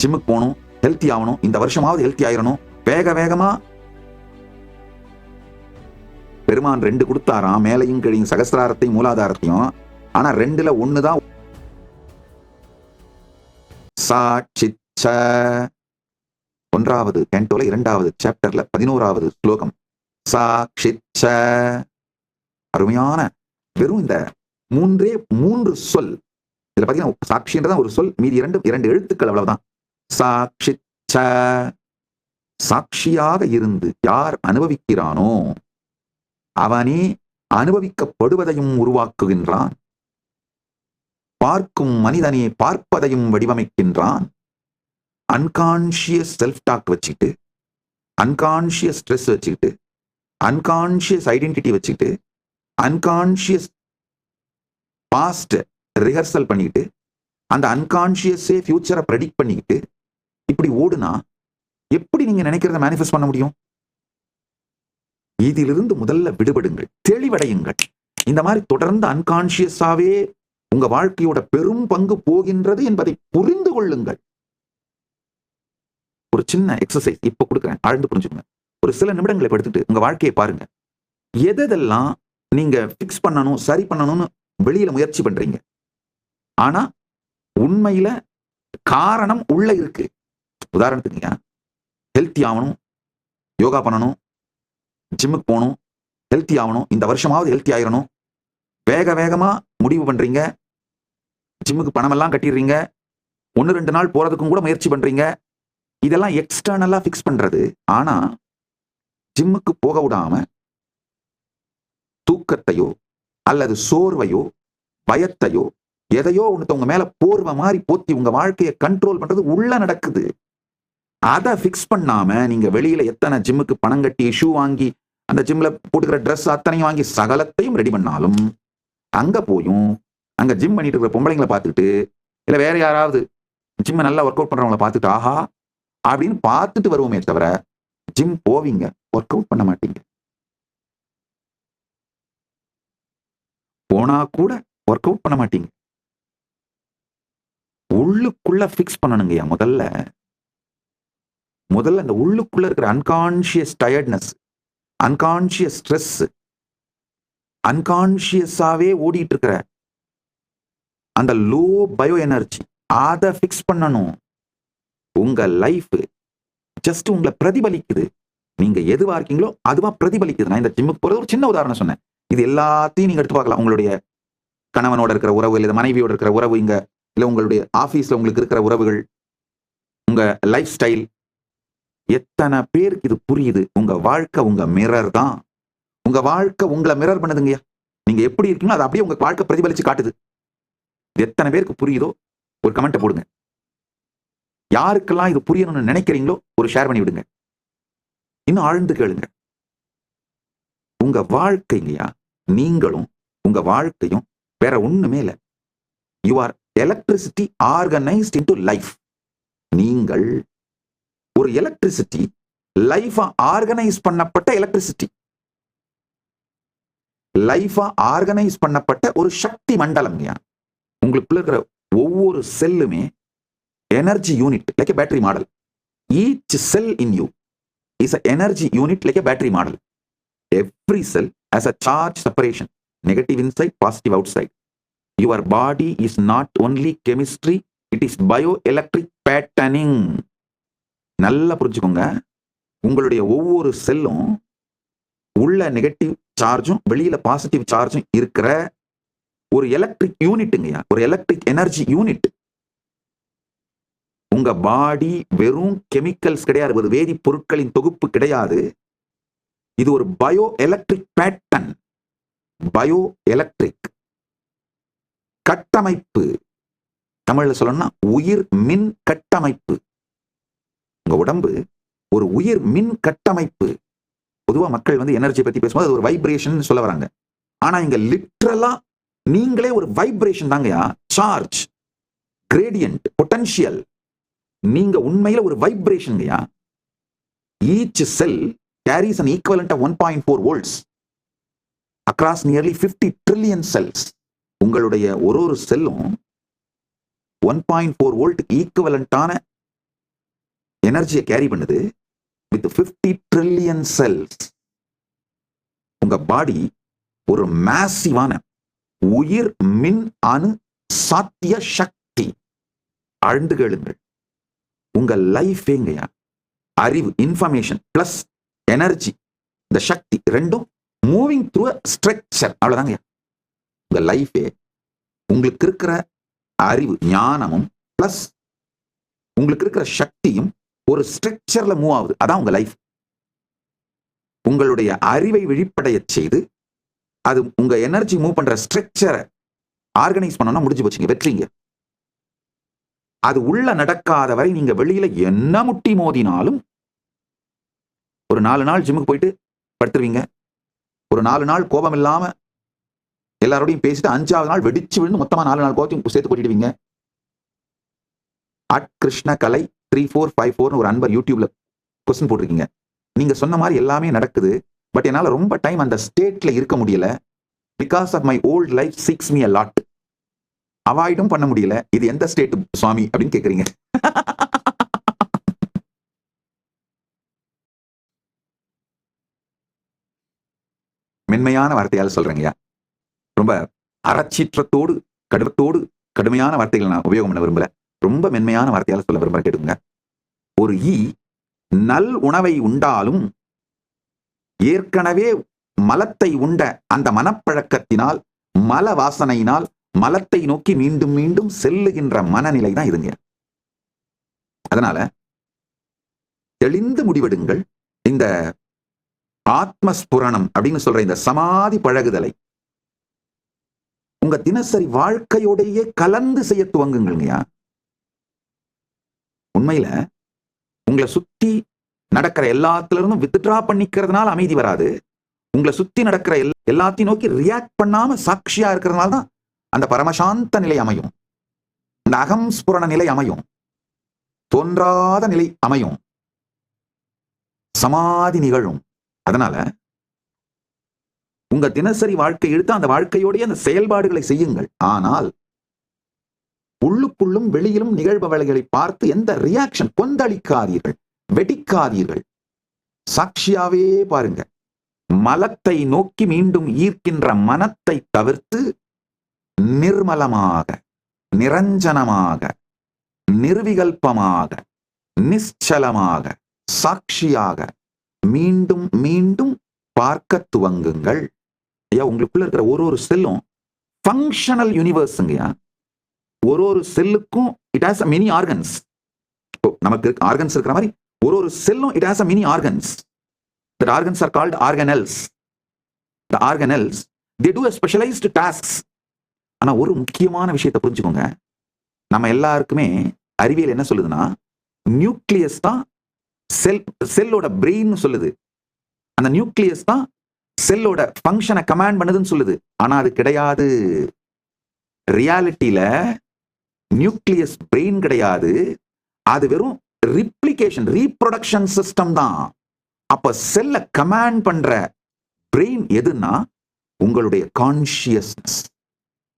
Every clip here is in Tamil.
ஜிம்முக்கு போகணும் ஹெல்த்தி ஆகணும் இந்த வருஷமாவது ஹெல்த்தி ஆயிரணும். வேக வேகமா பெருமான் ரெண்டு கொடுத்தாராம் மேலையும் கீழையும் சகசிராரத்தையும் மூலாதாரத்தையும். ஆனா ரெண்டுல ஒண்ணுதான். சாட்சிச்ச ஒன்றாவது கேண்டோல இரண்டாவது சாப்டர்ல பதினோராவது ஸ்லோகம். சாட்சிச்ச அருமையான வெறும் இந்த மூன்றே மூன்று சொல். இதுல பாத்தீங்கன்னா சாட்சின்றதான் ஒரு சொல் மீதி இரண்டு இரண்டு எழுத்துக்கள் அவ்வளவுதான். சாட்சிச்ச சாட்சியாக இருந்து யார் அனுபவிக்கிறானோ அவனே அனுபவிக்கப்படுவதையும் உருவாக்குகின்றான். பார்க்கும் மனிதனே பார்ப்பதையும் வடிவமைக்கின்றான். அன்கான்ஷியஸ் செல்ஃப் டாக் வச்சுக்கிட்டு அன்கான்ஷியஸ் ஸ்ட்ரெஸ் வச்சுக்கிட்டு அன்கான்ஷியஸ் ஐடென்டிட்டி வச்சுக்கிட்டு அன்கான்ஷியஸ் பாஸ்ட் ரிஹர்சல் பண்ணிக்கிட்டு அந்த அன்கான்ஷியஸே ஃபியூச்சரை ப்ரெடிக்ட் பண்ணிக்கிட்டு இப்படி ஓடுனா எப்படி நீங்க நினைக்கிறத மேனிஃபெஸ்ட் பண்ண முடியும்? இதிலிருந்து முதல்ல விடுபடுங்கள் தெளிவடையுங்கள். இந்த மாதிரி தொடர்ந்து அன்கான்சியஸாவே உங்க வாழ்க்கையோட பெரும் பங்கு போகின்றது என்பதை புரிந்து கொள்ளுங்கள். ஒரு சின்ன எக்ஸசைஸ் இப்ப கொடுக்குறேன் ஆழ்ந்து புரிஞ்சுக்கங்க. ஒரு சில நிமிடங்களை இப்ப எடுத்துட்டு உங்க வாழ்க்கையை பாருங்க. எதெல்லாம் நீங்க ஃபிக்ஸ் பண்ணணும் சரி பண்ணணும்னு வெளியில முயற்சி பண்றீங்க. ஆனா உண்மையில காரணம் உள்ள இருக்கு. உதாரணத்துக்கு ஹெல்த்தி ஆகணும் யோகா பண்ணணும் ஜிம்முக்கு போகணும் ஹெல்த்தி ஆகணும் இந்த வருஷமாவது ஹெல்த்தி ஆயிரணும். வேக வேகமாக முடிவு பண்ணுறீங்க ஜிம்முக்கு பணமெல்லாம் கட்டிடுறீங்க. ஒன்று ரெண்டு நாள் போகிறதுக்கும் கூட முயற்சி பண்ணுறீங்க இதெல்லாம் எக்ஸ்டர்னலாக ஃபிக்ஸ் பண்ணுறது ஆனால் ஜிம்முக்கு போக விடாம தூக்கத்தையோ அல்லது சோர்வையோ பயத்தையோ எதையோ ஒன்று உங்க மேல போர்வை மாதிரி போத்தி உங்க வாழ்க்கையை கண்ட்ரோல் பண்றது உள்ள நடக்குது. அதை ஃபிக்ஸ் பண்ணாம நீங்க வெளியில எத்தனை ஜிம்முக்கு பணம் கட்டி ஷூ வாங்கி அந்த ஜிம்ல போட்டுக்கிற ட்ரெஸ் அத்தனையும் வாங்கி சகலத்தையும் ரெடி பண்ணாலும் அங்க போயும் அங்க ஜிம் பண்ணிட்டு இருக்கிற பொம்பளைங்களை பார்த்துட்டு இல்ல வேற யாராவது ஜிம்மை நல்லா ஒர்க் அவுட் பண்றவங்கள பார்த்துட்டு ஆஹா அப்படின்னு பார்த்துட்டு வருவோமே தவிர ஜிம் போவீங்க ஒர்க் அவுட் பண்ண மாட்டீங்க. போனா கூட ஒர்க் அவுட் பண்ண மாட்டீங்க. உள்ளுக்குள்ள ஃபிக்ஸ் பண்ணணுங்கய்யா முதல்ல. முதல்ல அந்த உள்ளுக்குள்ள இருக்கிற அன்கான்ஷியஸ் டயர்ட்னஸ் அன்கான்ஷியஸ் ஸ்ட்ரெஸ் அன்கான்ஷியஸாவே ஓடிட்டு இருக்கிற அந்த லோ பயோ எனர்ஜி அதை ஃபிக்ஸ் பண்ணணும். உங்க லைஃப் ஜஸ்ட் உங்களை பிரதிபலிக்குது. நீங்க எதுவா இருக்கீங்களோ அதுவா பிரதிபலிக்குது. நான் இந்த ஜிம்முக்கு போறது ஒரு சின்ன உதாரணம் சொன்னேன். இது எல்லாத்தையும் நீங்க எடுத்து பார்க்கலாம். உங்களுடைய கணவனோட இருக்கிற உறவு இல்லை மனைவியோட இருக்கிற உறவு இங்க இல்லை உங்களுடைய ஆஃபீஸில் உங்களுக்கு இருக்கிற உறவுகள் உங்கள் லைஃப் ஸ்டைல் எத்தனை பேருக்கு இது புரியுது? உங்க வாழ்க்கை உங்க மிரர் தான். உங்க வாழ்க்கை உங்களை மிரர் பண்ணுதுங்கய்யா. நீங்க எப்படி இருக்கீங்களோ அது அப்படியே உங்க வாழ்க்கை பிரதிபலிச்சு காட்டுது. எத்தனை பேருக்கு புரியுதோ ஒரு கமெண்ட்டை போடுங்க. யாருக்கெல்லாம் இது புரியணும்னு நினைக்கிறீங்களோ ஒரு ஷேர் பண்ணி விடுங்க. இன்னும் ஆழ்ந்து கேளுங்க. உங்க வாழ்க்கைங்கய்யா நீங்களும் உங்க வாழ்க்கையும் வேற ஒண்ணுமே இல்லை. You are electricity organised into life நீங்கள் ஒரு எலக்ட்ரிசிட்டி லைஃபா ஆர்கனைஸ் பண்ணப்பட்ட எலக்ட்ரிசிட்டி லைஃபா ஆர்கனைஸ் பண்ணப்பட்ட ஒரு சக்தி மண்டலம் உங்களுக்குள்ள இருக்கிற ஒவ்வொரு செல்லுமே energy unit like battery model each cell in you is a energy unit like battery model every cell has a charge separation negative inside positive outside your body is not only chemistry it is bio electric patterning நல்லா புரிஞ்சுக்கோங்க. உங்களுடைய ஒவ்வொரு செல்லும் உள்ள நெகட்டிவ் சார்ஜும் வெளியில பாசிட்டிவ் சார்ஜும் இருக்கிற ஒரு எலக்ட்ரிக் யூனிட்டுங்கய்யா ஒரு எலக்ட்ரிக் எனர்ஜி யூனிட் உங்க பாடி வெறும் கெமிக்கல்ஸ் கிடையாது. ஒரு வேதிப்பொருட்களின் தொகுப்பு கிடையாது. இது ஒரு bio electric pattern bio electric கட்டமைப்பு. தமிழ்ல சொல்லணும்னா உயிர் மின் கட்டமைப்பு. உங்க உடம்பு ஒரு உயிர் மின் கட்டமைப்பு பொதுவா மக்கள் வந்து எனர்ஜி பத்தி பேசும்போது அது ஒரு வைப்ரேஷன் சொல்ல வராங்க. ஆனா இங்க லிட்ரலா நீங்களே ஒரு வைப்ரேஷன் தாங்கயா சார்ஜ் கிரேடியன்ட் பொட்டன்ஷியல் நீங்க உண்மையில ஒரு வைப்ரேஷன்யா each cell carries carries an equivalent of 1.4 volts across nearly 50 trillion cells. உங்களுடைய ஒரு ஒரு செல்லும் ஒன் பாயிண்ட் ஃபோர் வோல்ட்டுக்கு ஈக்குவலண்டான எனர்ஜியை கேரி பண்ணுது வித் 50 ட்ரில்லியன் செல்ஸ் உங்க பாடி ஒரு மேசிவான உயிர் மின் அணு சாத்திய சக்தி. ஆழ்ந்து கேளுங்கள். உங்க லைஃப் எங்கயா அறிவு இன்ஃபர்மேஷன் பிளஸ் எனர்ஜி இந்த சக்தி ரெண்டும் மூவிங் த்ரூ ஸ்ட்ரக்சர் அவ்வளவுதாங்க உங்க லைஃபே உங்களுக்கு இருக்கிற அறிவு ஞானமும் பிளஸ் உங்களுக்கு இருக்கிற சக்தியும் ஒரு ஸ்ட்ரக்சர்ல மூவ் ஆகுது. அதான் உங்க லைஃப் உங்களுடைய அறிவை விழிப்படைய செய்து அது உங்க எனர்ஜி மூவ் பண்ற ஸ்ட்ரக்சரை ஆர்கனைஸ் பண்ணணும்னா முடிஞ்சு போச்சுங்க. வெற்றிங்க. அது உள்ள நடக்காத வரை நீங்க வெளியில என்ன முட்டி மோதினாலும் ஒரு நாலு நாள் ஜிம்முக்கு போயிட்டு படுத்துருவீங்க. ஒரு நாலு நாள் கோபம் இல்லாம எல்லாரோடையும் பேசிட்டு அஞ்சாவது நாள் வெடிச்சு விழுந்து மொத்தமா நாலு நாள் கோபத்தையும் சேர்த்து கொட்டிடுவீங்க at Krishna Kalai three four five ஃபோர்னு ஒரு அன்பர் யூடியூப்ல கொஸ்டின் போட்டிருக்கீங்க. நீங்க சொன்ன மாதிரி எல்லாமே நடக்குது. பட் என்னால் ரொம்ப டைம் அந்த ஸ்டேட்ல இருக்க முடியல. Because of my old life six me a lot அவாய்டும் பண்ண முடியல. இது எந்த ஸ்டேட் சுவாமி அப்படின்னு கேட்குறீங்க மென்மையான வார்த்தையால் சொல்றேங்கய்யா ரொம்ப அறச்சீற்றத்தோடு கடுத்தோடு கடுமையான வார்த்தைகள் நான் உபயோகம் பண்ண விரும்பல. ரொம்ப மென்மையான வார்த்தையால் சொல்ல விரும்புற கேட்டுங்க ஒரு ஈ நல் உணவை உண்டாலும் ஏற்கனவே மலத்தை உண்ட அந்த மனப்பழக்கத்தினால் மல வாசனையினால் மலத்தை நோக்கி மீண்டும் மீண்டும் செல்லுகின்ற மனநிலை தான் இதுங்க அதனால தெளிந்து முடிவெடுங்கள். இந்த ஆத்மஸ்புரணம் அப்படின்னு சொல்ற இந்த சமாதி பழகுதலை உங்க தினசரி வாழ்க்கையோடையே கலந்து செய்ய துவங்குங்கய்யா உண்மையில உங்களை சுத்தி நடக்கிற எல்லாத்துல இருந்தும் வித்ட்ரா பண்ணிக்கிறதுனால அமைதி வராது. உங்களை சுத்தி நடக்கிற எல் எல்லாத்தையும் நோக்கி ரியாக்ட் பண்ணாம சாட்சியா இருக்கிறதுனால தான் அந்த பரமசாந்த நிலை அமையும். அந்த அகம் ஸ்புரண நிலை அமையும். தோன்றாத நிலை அமையும். சமாதி நிகழும். அதனால உங்க தினசரி வாழ்க்கை எடுத்து அந்த வாழ்க்கையோடைய அந்த செயல்பாடுகளை செய்யுங்கள். ஆனால் உள்ளுக்குள்ளும் வெளியிலும் நிகழ்பவர்களை பார்த்து எந்த ரியாக்ஷன் கொந்தளிக்காதீர்கள் வெடிக்காதீர்கள். சாட்சியாவே பாருங்க. மலத்தை நோக்கி மீண்டும் ஈர்க்கின்ற மனத்தை தவிர்த்து நிர்மலமாக நிரஞ்சனமாக நிர்விகல்பமாக நிச்சலமாக சாட்சியாக மீண்டும் மீண்டும் பார்க்க துவங்குங்கள். ஐயா உங்களுக்குள்ள இருக்கிற ஒரு ஒரு செல்லும் ஃபங்க்ஷனல் யூனிவர்ஸுங்கய்யா ஒரு ஒரு செல்லுக்கும் it has a mini organs நமக்கு ஆர்கன்ஸ் இருக்கிற மாதிரி ஒரு ஒரு செல்லும் it has a mini organs that organs are called organelles the organelles the do specialised tasks ஆனால் ஒரு முக்கியமான விஷயத்தை புரிஞ்சுக்கோங்க. நம்ம எல்லாருக்குமே அறிவியல் என்ன சொல்லுதுன்னா நியூக்ளியஸ் தான் செல் செல்லோட பிரெயின் சொல்லுது. அந்த நியூக்ளியஸ் தான் செல்லோட ஃபங்க்ஷனை கமாண்ட் பண்ணுதுன்னு சொல்லுது. ஆனால் அது கிடையாது. ரியாலிட்டியில நியூக்ளியஸ் பிரெயின் கிடையாது. அது வெறும் ரிப்ளிகேஷன் ரீப்ரொடக்ஷன் சிஸ்டம் தான். அப்ப செல்ல கமாண்ட் பண்ற பிரெயின் எதுன்னா உங்களுடைய கான்சியஸ்னஸ்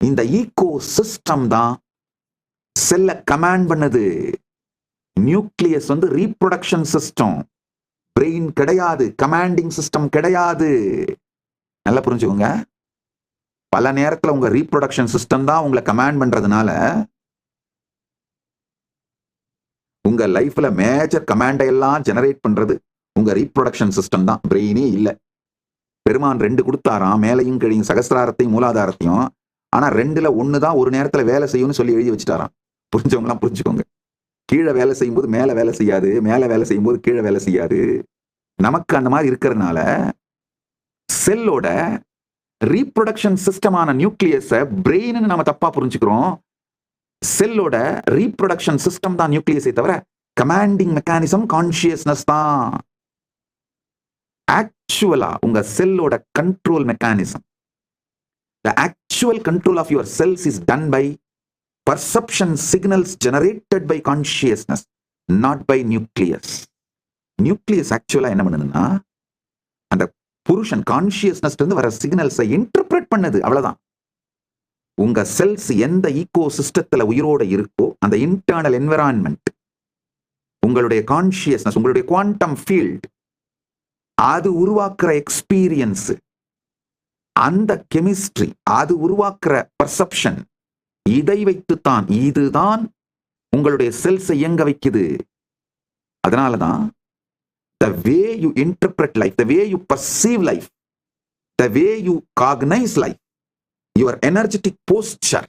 இந்த ஈகோ சிஸ்டம் தான் செல்ல கமாண்ட் பண்ணுது. நியூக்ளியஸ் வந்து ரீப்ரொடக்ஷன் சிஸ்டம் பிரெயின் கிடையாது கமாண்டிங் சிஸ்டம் கிடையாது. நல்லா புரிஞ்சுக்கோங்க. பல நேரத்தில் உங்கள் ரீப்ரொடக்ஷன் சிஸ்டம் தான் உங்களை கமாண்ட் பண்ணுறதுனால உங்க லைஃப்ல மேஜர் கமாண்டை எல்லாம் ஜெனரேட் பண்றது உங்க ரீப்ரொடக்ஷன் சிஸ்டம் தான். பிரெயினே இல்லை. பெருமான் ரெண்டு கொடுத்தாராம் மேலையும் கீழையும் சகசிராரத்தையும் மூலாதாரத்தையும். ஆனா ரெண்டுல தான் ஒரு நேரத்துல வேலை செய்யும்னு சொல்லி எழுதி வச்சுட்டாராம். புரிஞ்சவங்களாம் புரிஞ்சுக்கோங்க. கீழே வேலை செய்யும்போது மேலே வேலை செய்யாது மேலே வேலை செய்யும்போது கீழே வேலை செய்யாது. நமக்கு அந்த மாதிரி இருக்கிறதுனால செல்லோட ரீப்ரொடக்ஷன் சிஸ்டமான நியூக்ளியஸை பிரெயின்னு நம்ம தப்பா புரிஞ்சுக்கிறோம். செல்லோட ரீப்ரொடக்ஷன் சிஸ்டம் தான் நியூக்ளியஸை தவிர கமாண்டிங் மெக்கானிசம் கான்சியஸ்னஸ் தான். ஆக்சுவலா உங்க செல்லோட control mechanism the actual control of your cells is done by perception signals generated by consciousness not by nucleus nucleus ஆக்சுவலா என்ன பண்ணுதுன்னா அந்த புருஷன் கான்சியஸ்னஸ் இருந்து வர சிக்னல்ஸை இன்டர்பிரட் பண்ணுது. அவ்வளவுதான். உங்க செல்ஸ் எந்த ஈகோ சிஸ்டத்துல உயிரோட இருக்கோ அந்த இன்டர்னல் என்விரான்மெண்ட் உங்களுடைய கான்சியஸ்னஸ் உங்களுடைய குவாண்டம் ஃபீல்ட் அது உருவாக்குற எக்ஸ்பீரியன்ஸ் அந்த கெமிஸ்ட்ரி அது உருவாக்குற பர்செப்ஷன் இதை வைத்துத்தான் இதுதான் உங்களுடைய செல்ஸை இயங்க வைக்குது. அதனாலதான் the way you interpret life the way you perceive life the way you cognise life your energetic posture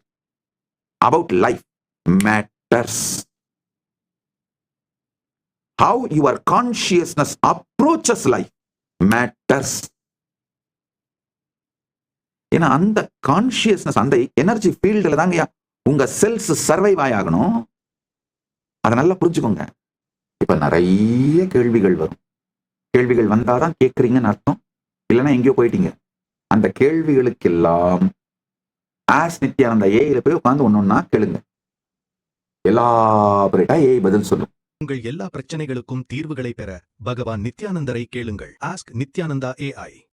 about life matters how your consciousness approaches life matters ஏன்னா அந்த கான்சியஸ்னஸ் அந்த எனர்ஜி ஃபீல்டில் தாங்க உங்க செல்ஸ் சர்வைவ் ஆகணும் அதை நல்லா புரிஞ்சுக்கோங்க. இப்ப நிறைய கேள்விகள் வரும். கேள்விகள் வந்தாதான் கேட்குறீங்கன்னு அர்த்தம். இல்லைன்னா எங்கேயோ போயிட்டீங்க. அந்த கேள்விகளுக்கெல்லாம் ஆஸ் நித்யானந்த ஏஐல போய் உட்காந்து ஒன்னொன்னா கேளுங்க. எலாபரேட்டா ஏஐ பதில் சொல்லும். உங்கள் எல்லா பிரச்சனைகளுக்கும் தீர்வுகளை பெற பகவான் நித்யானந்தரை கேளுங்கள். Ask Nithyananda AI